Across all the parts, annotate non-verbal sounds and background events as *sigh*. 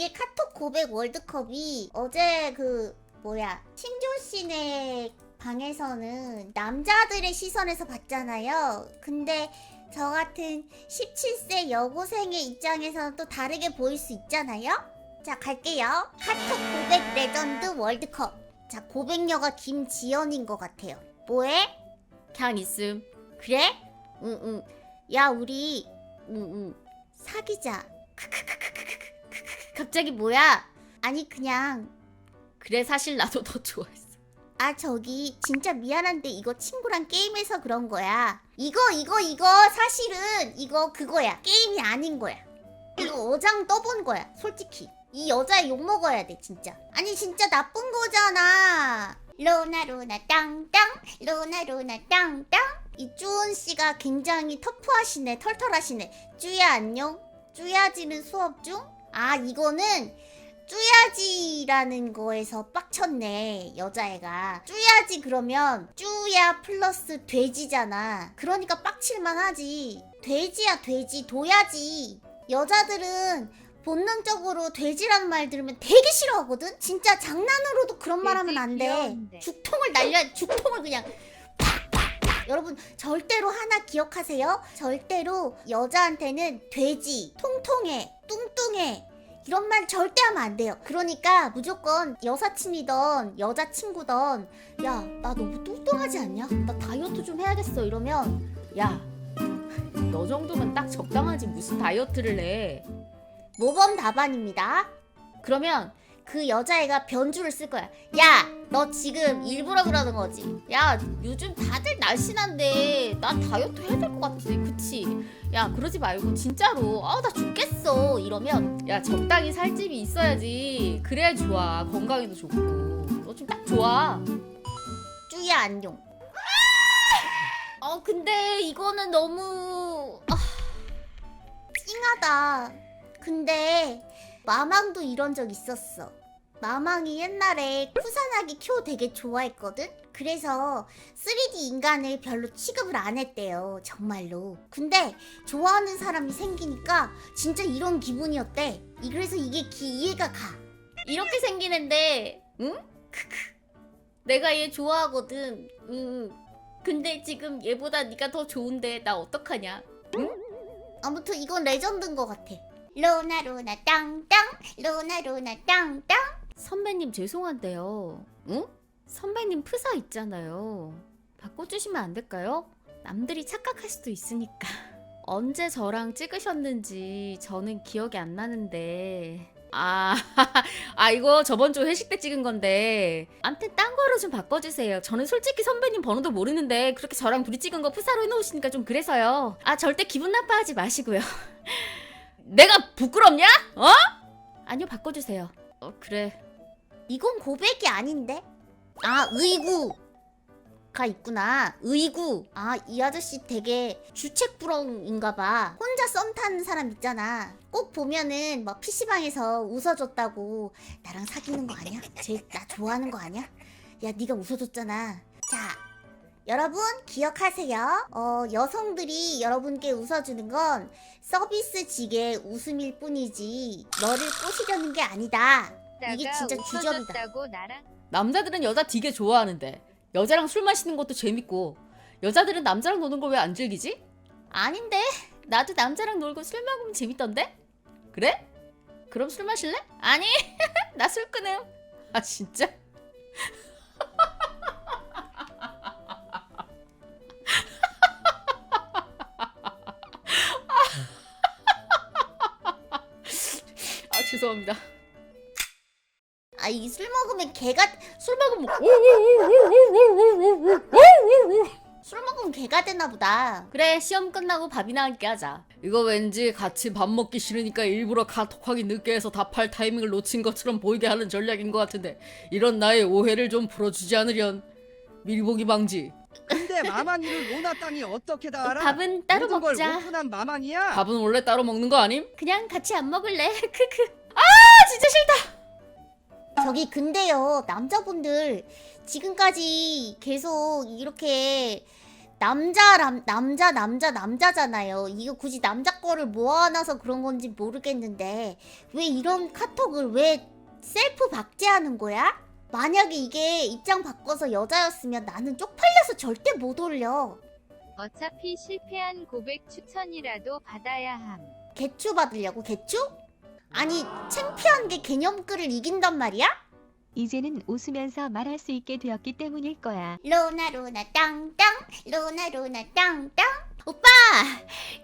그게 카톡 고백 월드컵이 어제 그 뭐야 신조 씨네 방에서는 남자들의 시선에서 봤잖아요. 근데 저 같은 17세 여고생의 입장에서는 또 다르게 보일 수 있잖아요. 자 갈게요. 카톡 고백 레전드 월드컵. 자 고백녀가 김지연인 것 같아요. 뭐해? 그냥 있음. 그래? 응응. 야 우리 응응 사귀자. 크크크. 갑자기 뭐야? 아니 그냥 그래 사실 나도 너 좋아했어. 아 저기 진짜 미안한데 이거 친구랑 게임해서 그런 거야. 이거 이거 이거 사실은 이거 그거야. 게임이 아닌 거야. 이거 어장 떠본 거야. 솔직히 이 여자애 욕 먹어야 돼 진짜. 아니 진짜 나쁜 거잖아. 로나 로나 땅땅 로나 로나 땅땅 이주원 씨가 굉장히 터프하시네 털털하시네. 쭈야 안녕. 쭈야 지는 수업 중? 아 이거는 쭈야지라는 거에서 빡쳤네 여자애가. 쭈야지 그러면 쭈야 플러스 돼지잖아. 그러니까 빡칠만 하지. 돼지야 돼지. 도야지. 여자들은 본능적으로 돼지라는 말 들으면 되게 싫어하거든? 진짜 장난으로도 그런 말 하면 안 돼. 귀여운데. 죽통을 날려 죽통을 그냥 팍 팍 팍. 여러분 절대로 하나 기억하세요. 절대로 여자한테는 돼지 통통해 뚱뚱해 이런 말 절대 하면 안 돼요. 그러니까 무조건 여사친이던 여자친구던 야, 나 너무 뚱뚱하지 않냐? 나 다이어트 좀 해야겠어. 이러면 야, *laughs* 너 정도면 딱 적당하지 무슨 다이어트를 해. 모범 답안입니다. 그러면 그 여자애가 변주를 쓸 거야. 야, 너 지금 일부러 그러는 거지. 야, 요즘 다들 날씬한데 나 다이어트 해야 될 것 같아. 그치? 야 그러지 말고 진짜로 아, 나 죽겠어. 이러면 야 적당히 살집이 있어야지 그래야 좋아 건강에도 좋고 너좀딱 좋아 쭈야 안녕. 어, 근데 이거는 너무 아, 찡하다. 근데 마망도 이런 적 있었어. 마망이 옛날에 쿠사나기 쿄 되게 좋아했거든? 그래서 3D 인간을 별로 취급을 안 했대요. 정말로. 근데 좋아하는 사람이 생기니까 진짜 이런 기분이었대. 이- 그래서 이게 기, 이해가 가. 이렇게 생기는데, 응? 크크. 내가 얘 좋아하거든. 응. 근데 지금 얘보다 네가 더 좋은데 나 어떡하냐? 응? 아무튼 이건 레전드인 것 같아. 로나 로나 땅땅 로나 로나 땅땅 선배님 죄송한데요. 응? 선배님 프사 있잖아요. 바꿔주시면 안 될까요? 남들이 착각할 수도 있으니까. *laughs* 언제 저랑 찍으셨는지 저는 기억이 안 나는데. 아, *laughs* 아 이거 저번 주 회식 때 찍은 건데. 암튼 딴 거로 좀 바꿔주세요. 저는 솔직히 선배님 번호도 모르는데 그렇게 저랑 둘이 찍은 거 프사로 해놓으시니까 좀 그래서요. 아 절대 기분 나빠하지 마시고요. *laughs* 내가 부끄럽냐? 어? 아니요 바꿔주세요. 어 그래 이건 고백이 아닌데? 아 의구 가 있구나. 의구. 아 이 아저씨 되게 주책부렁인가 봐. 혼자 썸 타는 사람 있잖아. 꼭 보면은 뭐 PC방에서 웃어줬다고 나랑 사귀는 거 아니야? 쟤 나 좋아하는 거 아니야? 야 네가 웃어줬잖아. 자 여러분 기억하세요. 어 여성들이 여러분께 웃어주는 건 서비스직의 웃음일 뿐이지 너를 꼬시려는 게 아니다 이게 진짜 주접이다. 나랑 남자들은 여자 되게 좋아하는데 여자랑 술 마시는 것도 재밌고 여자들은 남자랑 노는 걸 왜 안 즐기지? 아닌데 나도 남자랑 놀고 술 먹으면 재밌던데? 그래? 그럼 술 마실래? 아니 *laughs* 나 술 끊음 아 진짜? *laughs* 아 죄송합니다 아 이 술 먹으면 개가 술 먹으면 술 먹으면 개가 되나 보다. 그래 시험 끝나고 밥이나 함께 하자 이거 왠지 같이 밥 먹기 싫으니까 일부러 카톡하기 늦게 해서 답할 타이밍을 놓친 것처럼 보이게 하는 전략인 것 같은데 이런 나의 오해를 좀 풀어주지 않으련 미리 보기 방지 근데 마마니를 로나 땅이 어떻게 다 알아? 밥은 따로 모든 걸 먹자 오픈한 마마니야. 밥은 원래 따로 먹는 거 아님? 그냥 같이 안 먹을래? 크크. 아 진짜 싫다 저기 근데요 남자분들 지금까지 계속 이렇게 남자 남, 남자 남자 남자잖아요. 이거 굳이 남자 거를 모아놔서 그런 건지 모르겠는데 왜 이런 카톡을 왜 셀프 박제하는 거야? 만약에 이게 입장 바꿔서 여자였으면 나는 쪽팔려서 절대 못 올려. 어차피 실패한 고백 추천이라도 받아야 함. 개추 받으려고 개추? 아니 창피한 게 개념글을 이긴단 말이야? 이제는 웃으면서 말할 수 있게 되었기 때문일 거야. 로나 로나 땅땅. 로나 로나 땅땅. 오빠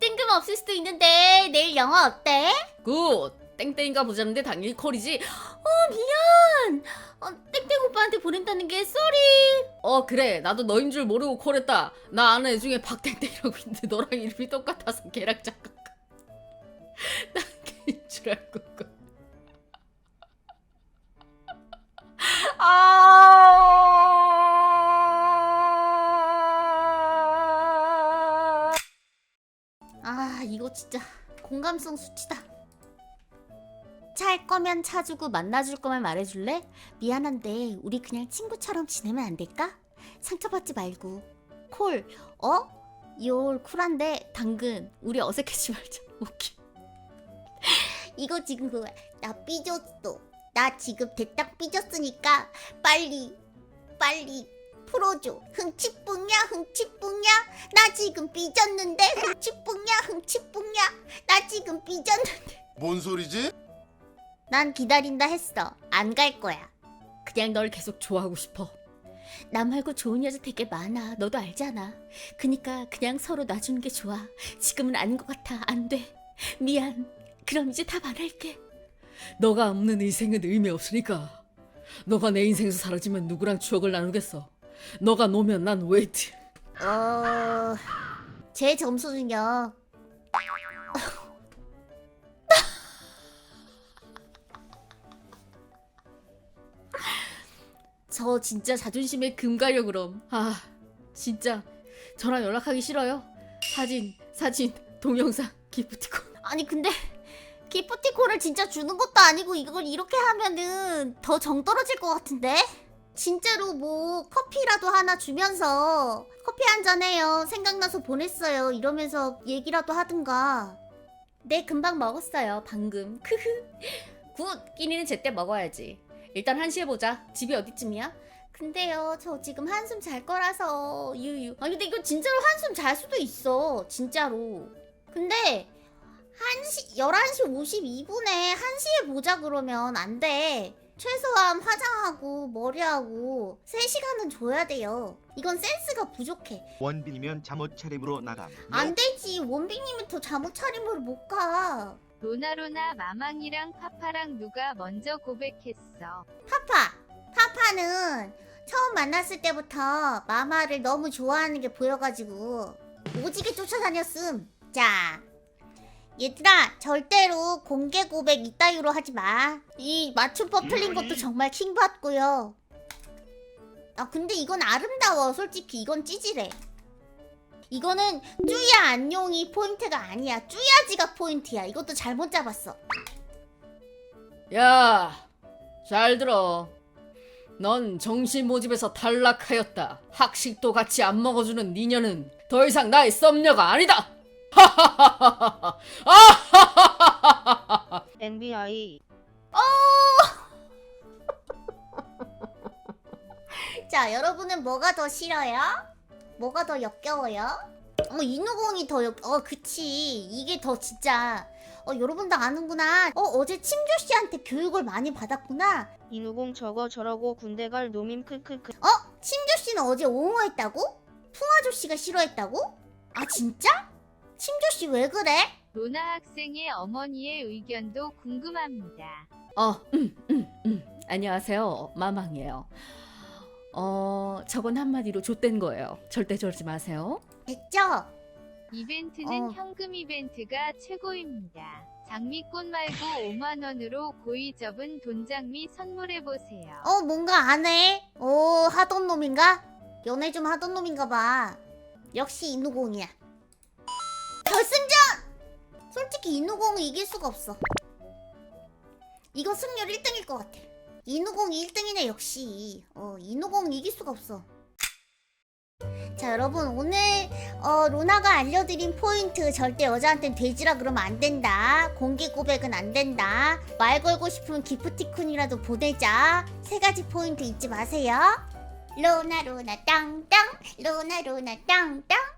뜬금없을 수도 있는데 내일 영화 어때? 굿. 땡땡이가 보자는데 당연히 콜이지. 어 미안. 어, 땡땡 오빠한테 보낸다는 게 쏘리. 어 그래. 나도 너인 줄 모르고 콜했다. 나 아는 애 중에 박땡땡이라고 있는데 너랑 이름이 똑같아서 걔랑 잠깐 줄 알고. 아. 아 이거 진짜 공감성 수치다. 찰 거면 차 주고 만나줄 거면 말해줄래? 미안한데 우리 그냥 친구처럼 지내면 안 될까? 상처받지 말고. 콜 어? 요 쿨한데 당근. 우리 어색해지 말자. *laughs* 오케이 이거 지금 그거야. 나 삐졌어. 나 지금 대딱 삐졌으니까 빨리 빨리 풀어줘. 흥치뿡냐 흥치뿡냐 나 지금 삐졌는데 흥치뿡냐 흥치뿡냐 나 지금 삐졌는데. 뭔 소리지? 난 기다린다 했어. 안 갈 거야. 그냥 널 계속 좋아하고 싶어. 나 말고 좋은 여자 되게 많아. 너도 알잖아. 그니까 그냥 서로 놔주는 게 좋아. 지금은 아닌 것 같아. 안 돼. 미안 그럼 이제 답 안 할게 너가 없는 인생은 의미 없으니까. 너가 내 인생에서 사라지면 누구랑 추억을 나누겠어. 너가 노면 난 웨이트. 어... 제 점수 중요 저 진짜 자존심에 금 가려 그럼. 아, 진짜 저랑 연락하기 싫어요. 사진, 사진, 동영상, 기프티콘. 아니 근데 기프티콘을 진짜 주는 것도 아니고 이걸 이렇게 하면은 더 정 떨어질 것 같은데? 진짜로 뭐 커피라도 하나 주면서 커피 한 잔 해요 생각나서 보냈어요 이러면서 얘기라도 하든가 네, 금방 먹었어요. 방금. 크흐. 굿. 끼니는 제때 먹어야지. 일단 한시에 보자. 집이 어디쯤이야? 근데요 저 지금 한숨 잘 거라서 유유 아니 근데 이거 진짜로 한숨 잘 수도 있어 진짜로 근데 1시 11시 52분에 1시에 보자 그러면 안 돼. 최소한 화장하고 머리하고 3시간은 줘야 돼요. 이건 센스가 부족해. 원빈이면 잠옷 차림으로 나감. 안 되지. 원빈님은 더 잠옷 차림으로 못 가. 로나로나 마망이랑 파파랑 누가 먼저 고백했어. 파파. 파파는 처음 만났을 때부터 마마를 너무 좋아하는 게 보여가지고 오지게 쫓아다녔음. 자 얘들아 절대로 공개 고백 이따위로 하지 마 이 맞춤법 틀린 것도 정말 킹받고요. 아 근데 이건 아름다워. 솔직히 이건 찌질해. 이거는 쭈야 안녕이 포인트가 아니야. 쭈야지가 포인트야. 이것도 잘못 잡았어. 야, 잘 들어. 넌 정신 모집에서 탈락하였다. 학식도 같이 안 먹어주는 니녀는 더 이상 나의 썸녀가 아니다. 하하하하하. 아하하하하. NBI 자, 여러분은 뭐가 더 싫어요? 뭐가 더 역겨워요? 어, 인후공이 더 역, 어, 그치. 이게 더 진짜. 어, 여러분도 아는구나. 어, 어제 침조 씨한테 교육을 많이 받았구나. 이누공 저거 저러고 군대 갈 놈임 크크크 어? 침조 씨는 어제 옹호했다고? 풍아조 씨가 싫어했다고? 아, 진짜? 침조 씨 왜 그래? 로나 학생의 어머니의 의견도 궁금합니다. 어, 음, 음, 음. 안녕하세요. 마망이에요. 어, 저건 한마디로 좆된 거예요. 절대 저러지 마세요. 됐죠? 이벤트는 어. 현금 이벤트가 최고입니다. 장미꽃 말고 5만 원으로 고이 접은 돈장미 선물해 보세요. 어, 뭔가 안 해. 오, 하던 놈인가? 연애 좀 하던 놈인가 봐. 역시 인후공이야. 결승전! 솔직히 인후공은 이길 수가 없어. 이거 승률 1등일 것 같아. 인후공이 1등이네, 역시. 어, 인후공은 이길 수가 없어. 자 여러분 오늘 어, 로나가 알려드린 포인트 절대 여자한텐 돼지라 그러면 안 된다 공개 고백은 안 된다 말 걸고 싶으면 기프티콘이라도 보내자 세 가지 포인트 잊지 마세요 로나 로나 땅땅 로나 로나 땅땅